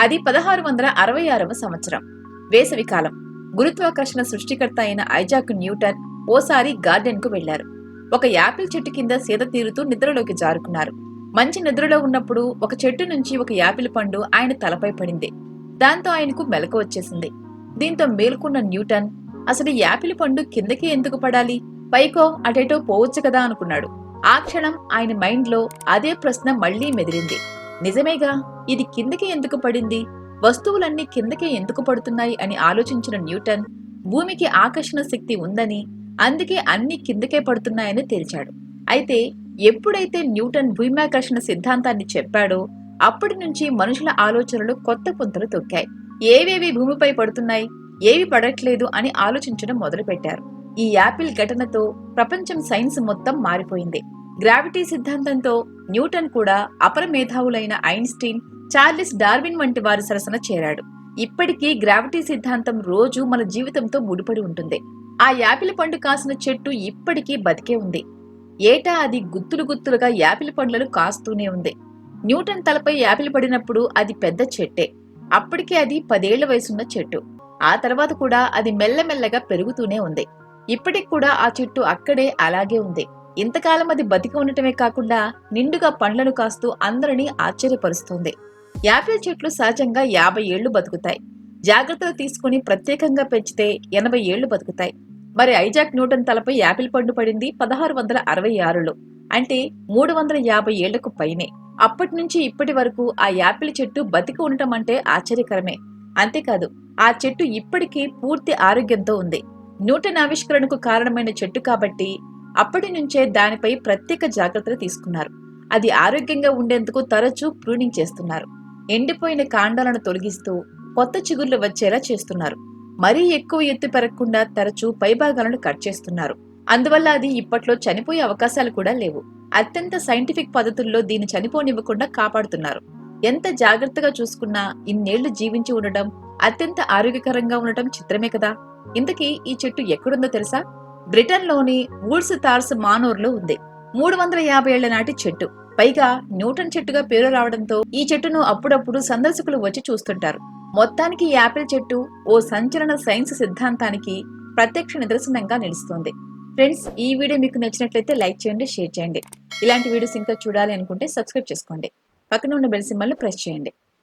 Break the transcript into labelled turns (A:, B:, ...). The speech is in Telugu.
A: అది పదహారు వందల అరవై ఆరవ సంవత్సరం. వేసవి కాలం గురుత్వాకర్షణ సృష్టికర్త అయిన ఐజాక్ న్యూటన్ ఓసారి గార్డెన్కు వెళ్ళారు ఒక యాపిల్ చెట్టు కింద సేద తీరుతూ నిద్రలోకి జారుకున్నారు. మంచి నిద్రలో ఉన్నప్పుడు ఒక చెట్టు నుంచి ఒక యాపిల్ పండు ఆయన తలపై పడింది. దాంతో ఆయనకు మెలకు వచ్చేసింది. దీంతో మేల్కొన్న న్యూటన్ అసలు యాపిల్ పండు కిందకి ఎందుకు పడాలి? పైకో అటేటో పోవచ్చు కదా అనుకున్నాడు. ఆ క్షణం ఆయన మైండ్లో అదే ప్రశ్న మళ్ళీ మెదిలింది. నిజమేగా ఇది కిందకి ఎందుకు పడింది? వస్తువులన్నీ కిందకే ఎందుకు పడుతున్నాయి అని ఆలోచించిన న్యూటన్ భూమికి ఆకర్షణ శక్తి ఉందని అందుకే అన్ని కిందకే పడుతున్నాయని తేల్చాడు. అయితే ఎప్పుడైతే న్యూటన్ భూమ్యాకర్షణ సిద్ధాంతాన్ని చెప్పాడో అప్పటి నుంచి మనుషుల ఆలోచనలు కొత్త పుంతలు తొక్కాయి. ఏవేవి భూమిపై పడుతున్నాయి ఏవి పడట్లేదు అని ఆలోచించడం మొదలుపెట్టారు. ఈ యాపిల్ ఘటనతో ప్రపంచం సైన్స్ మొత్తం మారిపోయింది. గ్రావిటీ సిద్ధాంతంతో న్యూటన్ కూడా అపర మేధావులైన ఐన్స్టీన్ చార్లెస్ డార్విన్ వంటి వారి సరసన చేరాడు. ఇప్పటికీ గ్రావిటీ సిద్ధాంతం రోజు మన జీవితంతో ముడిపడి ఉంటుంది. ఆ యాపిల్ పండు కాసిన చెట్టు ఇప్పటికీ బతికే ఉంది. ఏటా అది గుత్తులు గుత్తులుగా యాపిల్ పండ్లను కాస్తూనే ఉంది. న్యూటన్ తలపై యాపిల్ పడినప్పుడు అది పెద్ద చెట్టే. అప్పటికే అది పదేళ్ళ వయసున్న చెట్టు. ఆ తర్వాత కూడా అది మెల్లమెల్లగా పెరుగుతూనే ఉంది. ఇప్పటికి కూడా ఆ చెట్టు అక్కడే అలాగే ఉంది. ఇంతకాలం అది బతికి ఉండటమే కాకుండా నిండుగా పండ్లను కాస్తూ అందరినీ ఆశ్చర్యపరుస్తుంది. యాపిల్ చెట్లు సహజంగా యాభై ఏళ్ళు బతుకుతాయి. జాగ్రత్తలు తీసుకుని ప్రత్యేకంగా పెంచితే ఎనభై ఏళ్ళు బతుకుతాయి. మరి ఐజాక్ న్యూటన్ తలపై యాపిల్ పండు పడింది పదహారు వందల అరవై ఆరులో. అంటే మూడు వందల యాభై ఏళ్ళకు పైనే. అప్పటి నుంచి ఇప్పటి వరకు ఆ యాపిల్ చెట్టు బతికి ఉండటం అంటే ఆశ్చర్యకరమే. అంతేకాదు ఆ చెట్టు ఇప్పటికీ పూర్తి ఆరోగ్యంతో ఉంది. న్యూటన్ ఆవిష్కరణకు కారణమైన చెట్టు కాబట్టి అప్పటి నుంచే దానిపై ప్రత్యేక జాగ్రత్తలు తీసుకున్నారు. అది ఆరోగ్యంగా ఉండేందుకు తరచూ ప్రూనింగ్ చేస్తున్నారు. ఎండిపోయిన కాండాలను తొలగిస్తూ కొత్త చిగుర్లు వచ్చేలా చేస్తున్నారు. మరీ ఎక్కువ ఎత్తు పెరగకుండా తరచూ పైభాగాలను కట్ చేస్తున్నారు. అందువల్ల అది ఇప్పట్లో చనిపోయే అవకాశాలు కూడా లేవు. అత్యంత సైంటిఫిక్ పద్ధతుల్లో దీన్ని చనిపోనివ్వకుండా కాపాడుతున్నారు. ఎంత జాగ్రత్తగా చూసుకున్నా ఇన్నేళ్ళు జీవించి ఉండటం అత్యంత ఆరోగ్యకరంగా ఉండటం చిత్రమే కదా? ఇంతకీ ఈ చెట్టు ఎక్కడుందో తెలుసా? బ్రిటన్లోని వూడ్స్ తార్స్ మానూర్లో ఉంది. మూడు వందల యాభై ఏళ్ళ నాటి చెట్టు. పైగా న్యూటన్ చెట్టుగా పేరు రావడంతో ఈ చెట్టును అప్పుడప్పుడు సందర్శకులు వచ్చి చూస్తుంటారు. మొత్తానికి ఈ యాపిల్ చెట్టు ఓ సంచలన సైన్స్ సిద్ధాంతానికి ప్రత్యక్ష నిదర్శనంగా నిలుస్తుంది. ఫ్రెండ్స్ ఈ వీడియో మీకు నచ్చినట్లయితే లైక్ చేయండి షేర్ చేయండి. ఇలాంటి వీడియోస్ ఇంకా చూడాలి అనుకుంటే సబ్స్క్రైబ్ చేసుకోండి. పక్కన ఉన్న బెల్ సింబల్ని ప్రెస్ చేయండి.